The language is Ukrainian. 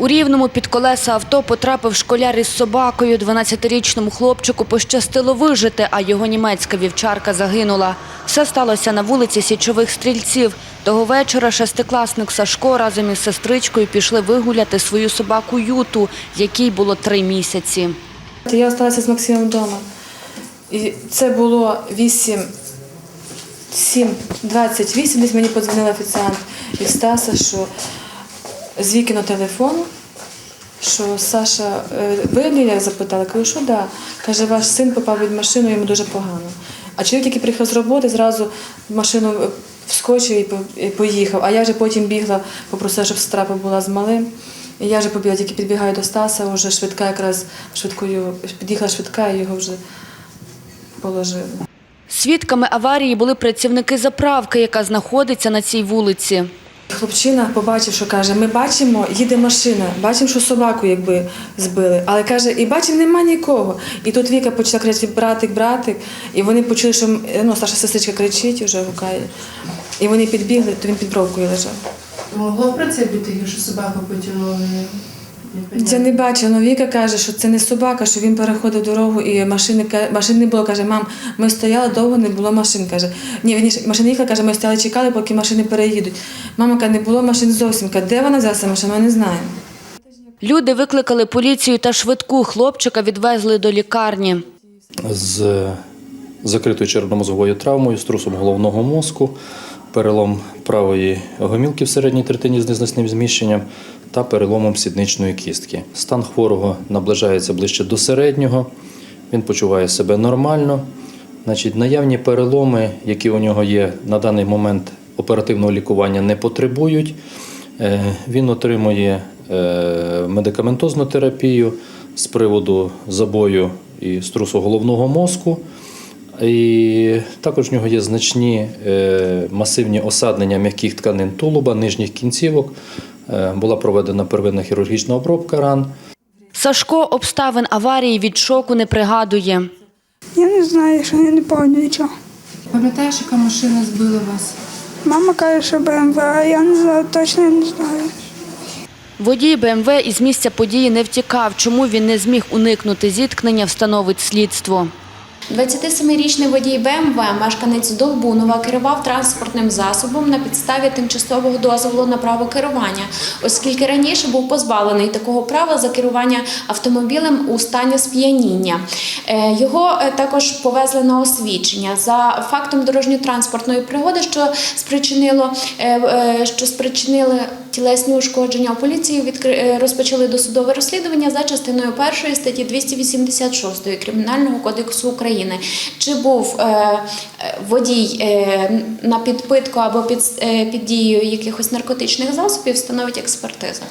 У Рівному під колеса авто потрапив школяр із собакою. 12-річному хлопчику пощастило вижити, а його німецька вівчарка загинула. Все сталося на вулиці Січових стрільців. Того вечора шестикласник Сашко разом із сестричкою пішли вигуляти свою собаку Юту, якій було три місяці. Я залишилася з Максимом вдома. І це було 8, 7, 28, десь мені подзвонив офіціант із Стаса, що з вікіно телефону, що Саша е, ви Ліля запитала, кажу, що да. Каже, ваш син попав від машини, йому дуже погано. А чоловік, який приїхав з роботи, зразу машину е, вскочив і поїхав. А я вже потім бігла, попросила, щоб сестра була з малим. І я вже побігла, тільки підбігаю до Стаса, вже швидка якраз швидкою, під'їхала швидка і його вже положили. Свідками аварії були працівники заправки, яка знаходиться на цій вулиці. Хлопчина побачив, що каже: ми бачимо, їде машина, бачимо, що собаку якби збили. Але каже, і бачимо, нема нікого. І тут Віка почала кричати братик, братик. І вони почули, що ну, старша сестричка кричить, вже гукає. І вони підбігли, то він під бровкою лежав. Могло про це бути, якщо собаку потягнули? Я не бачила, але Віка каже, що це не собака, що він переходив дорогу і машини, машин не було. Каже, мам, ми стояли довго, не було машин. Каже, ні, вірніше, машина їхала, каже, ми стояли, чекали, поки машини переїдуть. Мама каже, не було машин зовсім. Каже, де вона взялася машина, ми не знаємо. Люди викликали поліцію та швидку. Хлопчика відвезли до лікарні. з закритою червномозговою травмою, струсом головного мозку, перелом правої гомілки в середній третині з незначним зміщенням та переломом сідничної кістки. Стан хворого наближається ближче до середнього, він почуває себе нормально. Значить, наявні переломи, які у нього є на даний момент оперативного лікування, не потребують. Е, Він отримує е, медикаментозну терапію з приводу забою і струсу головного мозку. І також в нього є значні е, масивні осаднення м'яких тканин тулуба, нижніх кінцівок. Е, Була проведена первинна хірургічна обробка ран. Сашко обставин аварії від шоку не пригадує. Я не знаю, що я не пам'ятаю нічого. Пам'ятаєш, яка машина збила вас? Мама каже, що БМВ, а я не знаю, точно не знаю. Водій БМВ із місця події не втікав. Чому він не зміг уникнути зіткнення, встановить слідство. 27-річний водій БМВ, мешканець Довбунова, керував транспортним засобом на підставі тимчасового дозволу на право керування, оскільки раніше був позбавлений такого права за керування автомобілем у стані сп'яніння. Е, Його е, також повезли на освідчення за фактом дорожньо-транспортної пригоди, що спричинило е, що спричинили тілесні ушкодження. У поліції розпочали досудове розслідування за частиною першої статті 286 Кримінального кодексу України. Чи був е, е, водій е, на підпитку або під, під дією якихось наркотичних засобів, становить експертиза.